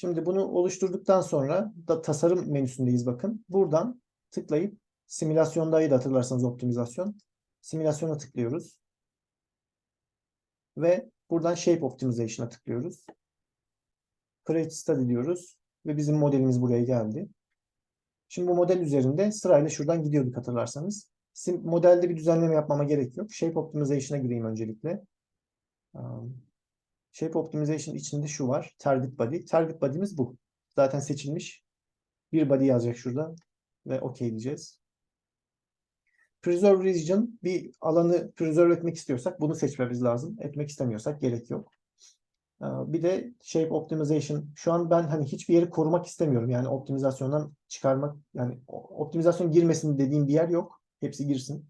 Şimdi bunu oluşturduktan sonra da tasarım menüsündeyiz bakın. Buradan tıklayıp simülasyondaydı hatırlarsanız optimizasyon. Simülasyona tıklıyoruz. Ve buradan Shape Optimization'a tıklıyoruz. Create Study diyoruz. Ve bizim modelimiz buraya geldi. Şimdi bu model üzerinde sırayla şuradan gidiyorduk hatırlarsanız. Sim, modelde bir düzenleme yapmama gerek yok. Shape Optimization'a gireyim öncelikle. Um, Shape Optimization içinde şu var. Target Body. Target Body'miz bu. Zaten seçilmiş. Bir body yazacak şurada. Ve OK diyeceğiz. Preserve Region bir alanı preserve etmek istiyorsak bunu seçmemiz lazım. Etmek istemiyorsak gerek yok. Ee, Bir de Shape Optimization. Şu an ben hani hiçbir yeri korumak istemiyorum. Yani optimizasyondan çıkarmak yani optimizasyon girmesin dediğim bir yer yok. Hepsi girsin.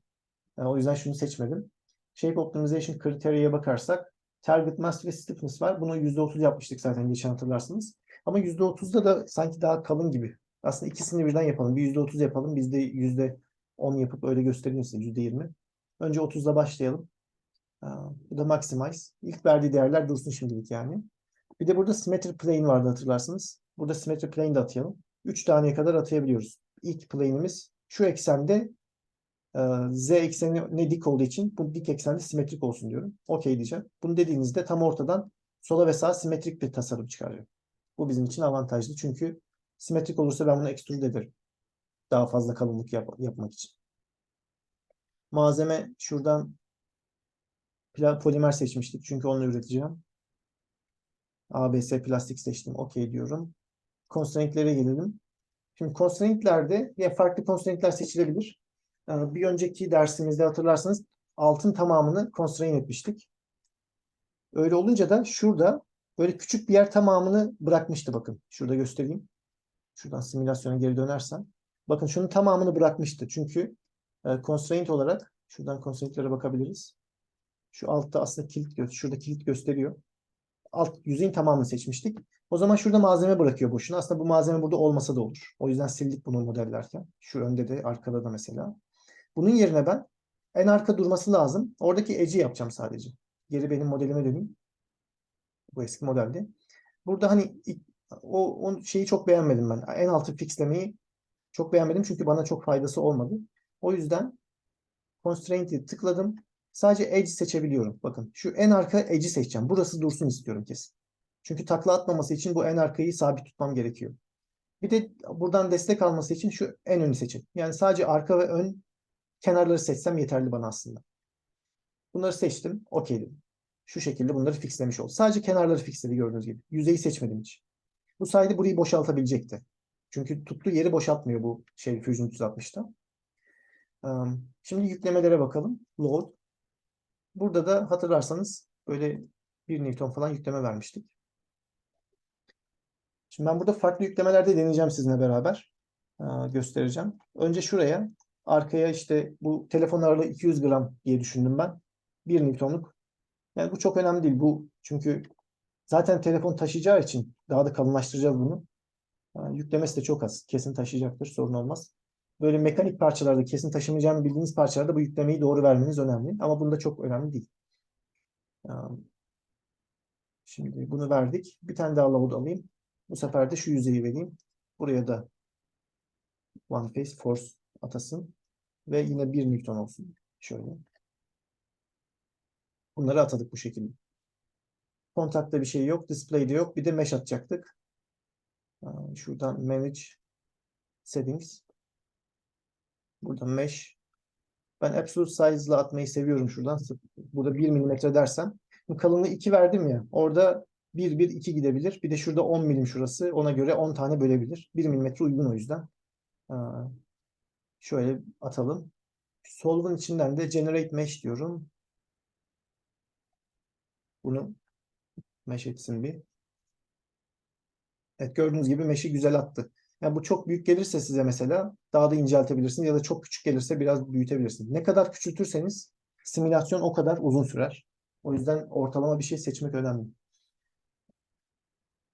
Ee, O yüzden şunu seçmedim. Shape Optimization kriteriye bakarsak Target Mass ve Stiffness var. Bunu %30 yapmıştık zaten geçen hatırlarsınız. Ama %30'da da sanki daha kalın gibi. Aslında ikisini birden yapalım. Bir %30 yapalım. Biz de %10 yapıp öyle göstereyim size %20. Önce 30'la başlayalım. Bu da Maximize. İlk verdiği değerler dursun şimdilik yani. Bir de burada Symmetry Plane vardı hatırlarsınız. Burada Symmetry Plane de atayalım. 3 taneye kadar atayabiliyoruz. İlk plane'imiz şu eksende e, z ekseni ne dik olduğu için bu dik eksende simetrik olsun diyorum. Okey diyeceğim. Bunu dediğinizde tam ortadan sola ve sağa simetrik bir tasarım çıkarıyor. Bu bizim için avantajlı çünkü simetrik olursa ben bunu extrude ederim. Daha fazla kalınlık yap- yapmak için. Malzeme şuradan polimer seçmiştik çünkü onu üreteceğim. ABS plastik seçtim. Okey diyorum. Constraint'lere gelelim. Şimdi constraint'lerde ya farklı constraint'ler seçilebilir. Ee, Bir önceki dersimizde hatırlarsanız altın tamamını constrain etmiştik. Öyle olunca da şurada böyle küçük bir yer tamamını bırakmıştı bakın. Şurada göstereyim. Şuradan simülasyona geri dönersem. Bakın şunun tamamını bırakmıştı. Çünkü e, constraint olarak şuradan constraint'lere bakabiliriz. Şu altta aslında kilit şurada kilit gösteriyor. Alt yüzeyin tamamını seçmiştik. O zaman şurada malzeme bırakıyor boşuna. Aslında bu malzeme burada olmasa da olur. O yüzden sildik bunu modellerken. Şu önde de arkada da mesela. Bunun yerine ben en arka durması lazım. Oradaki edge'i yapacağım sadece. Geri benim modelime döneyim. Bu eski modeldi. Burada hani o, o şeyi çok beğenmedim ben. En altı fixlemeyi çok beğenmedim çünkü bana çok faydası olmadı. O yüzden constraint'i tıkladım. Sadece edge seçebiliyorum. Bakın şu en arka edge'i seçeceğim. Burası dursun istiyorum kesin. Çünkü takla atmaması için bu en arkayı sabit tutmam gerekiyor. Bir de buradan destek alması için şu en önü seçin. Yani sadece arka ve ön kenarları seçsem yeterli bana aslında. Bunları seçtim. Okey dedim. Şu şekilde bunları fixlemiş oldu. Sadece kenarları fixledi gördüğünüz gibi. Yüzeyi seçmedim hiç. Bu sayede burayı boşaltabilecekti. Çünkü tuttuğu yeri boşaltmıyor bu şey Fusion 360'ta. Um, Şimdi yüklemelere bakalım. Load. Burada da hatırlarsanız böyle 1 Newton falan yükleme vermiştik. Şimdi ben burada farklı yüklemelerde deneyeceğim sizinle beraber. Göstereceğim. Önce şuraya, arkaya işte bu telefon ağırlığı 200 gram diye düşündüm ben. 1 Newton'luk. Yani bu çok önemli değil. Bu çünkü zaten telefon taşıyacağı için daha da kalınlaştıracağız bunu. Aa, yüklemesi de çok az. Kesin taşıyacaktır. Sorun olmaz. Böyle mekanik parçalarda kesin taşımayacağını bildiğiniz parçalarda bu yüklemeyi doğru vermeniz önemli. Ama bunda çok önemli değil. Şimdi bunu verdik. Bir tane daha load alayım. Bu sefer de şu yüzeyi vereyim. Buraya da one face force atasın. Ve yine 1 Newton olsun. Şöyle. Bunları atadık bu şekilde. Kontakta bir şey yok. Display'de yok. Bir de mesh atacaktık. Şuradan manage settings. Buradan mesh. Ben absolute size'la atmayı seviyorum şuradan. Burada 1 milimetre dersem. Kalınlığı 2 verdim ya. Orada 1, 1, 2 gidebilir. Bir de şurada 10 milim şurası. Ona göre 10 tane bölebilir. 1 milimetre uygun o yüzden. Şöyle atalım. Solve'ın içinden de generate mesh diyorum. Bunu mesh etsin bir. Evet gördüğünüz gibi mesh'i güzel attı. Yani bu çok büyük gelirse size mesela daha da inceltebilirsiniz ya da çok küçük gelirse biraz büyütebilirsiniz. Ne kadar küçültürseniz simülasyon o kadar uzun sürer. O yüzden ortalama bir şey seçmek önemli.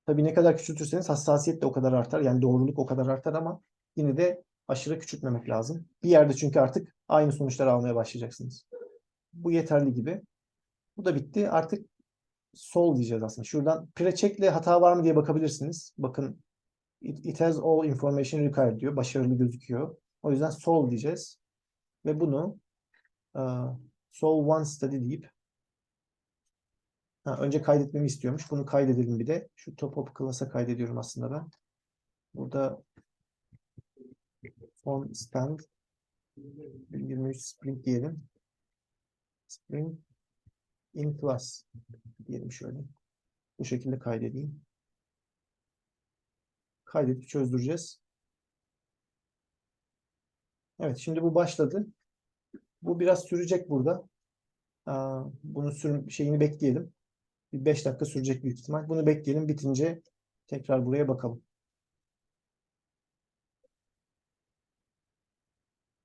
Tabii ne kadar küçültürseniz hassasiyet de o kadar artar. Yani doğruluk o kadar artar ama yine de aşırı küçültmemek lazım. Bir yerde çünkü artık aynı sonuçları almaya başlayacaksınız. Bu yeterli gibi. Bu da bitti. Artık sol diyeceğiz aslında. Şuradan pre-check'le hata var mı diye bakabilirsiniz. Bakın it, it has all information required diyor. Başarılı gözüküyor. O yüzden sol diyeceğiz. Ve bunu e, sol one study deyip ha, önce kaydetmemi istiyormuş. Bunu kaydedelim bir de. Şu top up class'a kaydediyorum aslında ben. Burada on stand 23 spring diyelim. Spring in class diyelim şöyle. Bu şekilde kaydedeyim. Kaydedip çözdüreceğiz. Evet şimdi bu başladı. Bu biraz sürecek burada. Aa, Bunu sürüm şeyini bekleyelim. Bir 5 dakika sürecek büyük ihtimal. Bunu bekleyelim. Bitince tekrar buraya bakalım.